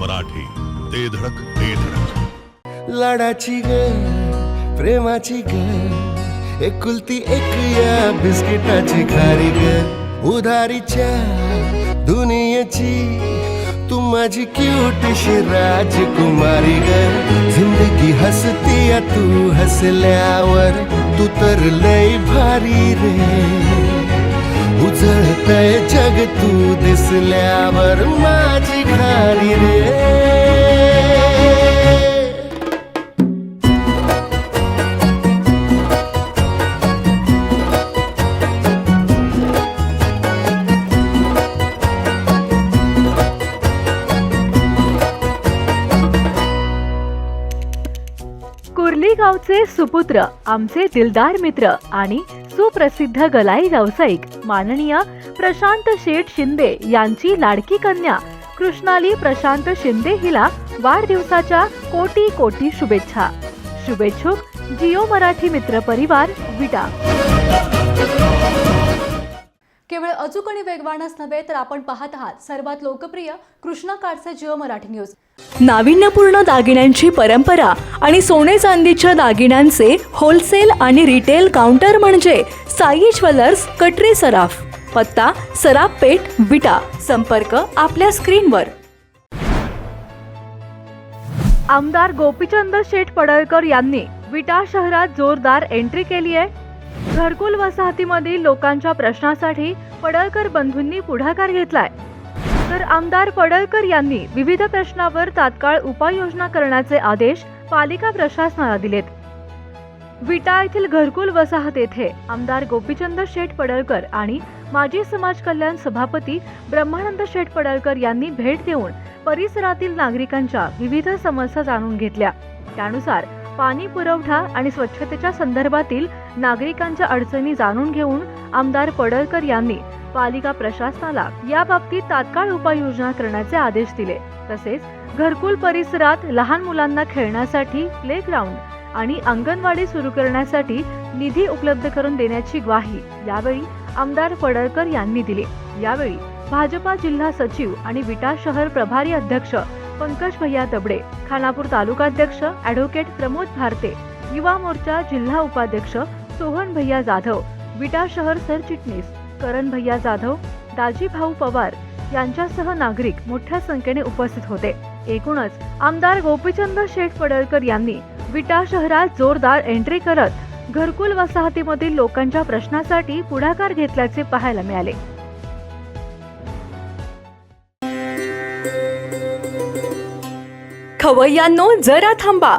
मराठी ते धडक ते धडक. लाडाची ग प्रेमाची ग एकुलती एक या बिस्किटाची खारी ग. उधारीच्या दुनियेची तू माझी क्यूटशी राजकुमारी ग. जिंदगी हसती या तू हसल्यावर तू तर लय भारी रे. उजळतय जग तू दिसल्यावर माझी खारी रे. कुर्ली गावचे सुपुत्र आमचे दिलदार मित्र आणि सुप्रसिद्ध गलाई व्यावसायिक माननीय प्रशांत शेठ शिंदे यांची लाडकी कन्या कृष्णाली प्रशांत शिंदे हिला वाढदिवसाच्या कोटी कोटी शुभेच्छा. शुभेच्छुक जिओ मराठी मित्र परिवार विटा. केवळ अचूक आणि वेगवानच नव्हे तर आपण पाहत आहात सर्वात लोकप्रिय कृष्णा काडचे जिओ मराठी न्यूज. नाविन्यपूर्ण दागिन्यांची परंपरा आणि सोने चांदीच्या दागिन्यांचे होलसेल आणि रिटेल काउंटर म्हणजे साई ज्वेलर्स कटरी सराफ पत्ता सराफ पेठ विटा. संपर्क आपल्या स्क्रीनवर. आमदार गोपीचंद शेठ पडळकर यांनी विटा शहरात जोरदार एंट्री केली आहे. घरकुल वसाहतीमधील लोकांच्या प्रश्नासाठी पडळकर बंधूंनी पुढाकार घेतलाय. तर आमदार पडळकर यांनी विविध प्रश्नावर तात्काळ उपाययोजना करण्याचे आदेश पालिका प्रशासनाला दिलेत. विटा येथील घरकुल वसाहत येथे आमदार गोपीचंद शेठ पडळकर आणि माजी समाज कल्याण सभापती ब्रह्मानंद शेठ पडळकर यांनी भेट देऊन परिसरातील नागरिकांच्या विविध समस्या जाणून घेतल्या. त्यानुसार पाणी पुरवठा आणि स्वच्छतेच्या संदर्भातील नागरिकांच्या अडचणी जाणून घेऊन आमदार पडळकर यांनी पालिका प्रशासनाला या बाबतीत तात्काळ उपाययोजना करण्याचे आदेश दिले. तसेच घरकुल परिसरात लहान मुलांना खेळण्यासाठी प्ले ग्राउंड आणि अंगणवाडी सुरू करण्यासाठी निधी उपलब्ध करून देण्याची ग्वाही यावेळी आमदार पडळकर यांनी दिली. यावेळी भाजपा जिल्हा सचिव आणि विटा शहर प्रभारी अध्यक्ष पंकज भैया दबडे खानापूर तालुकाध्यक्ष ॲडव्होकेट प्रमोद भारते युवा मोर्चा जिल्हा उपाध्यक्ष सोहन भैया जाधव विटा शहर सरचिटणीस करण भैया जाधव दाजी भाऊ पवार यांच्यासह नागरिक मोठ्या संख्येने उपस्थित होते. एकूणच आमदार गोपीचंद शेठ पडळकर यांनी विटा शहरात जोरदार एंट्री करत घरकुल वसाहतीमधील लोकांच्या प्रश्नासाठी पुढाकार घेतल्याचे पाहायला मिळाले. खवय्यांनो जरा थांबा.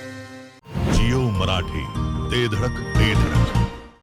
मराठी. ते धडक ते धडक.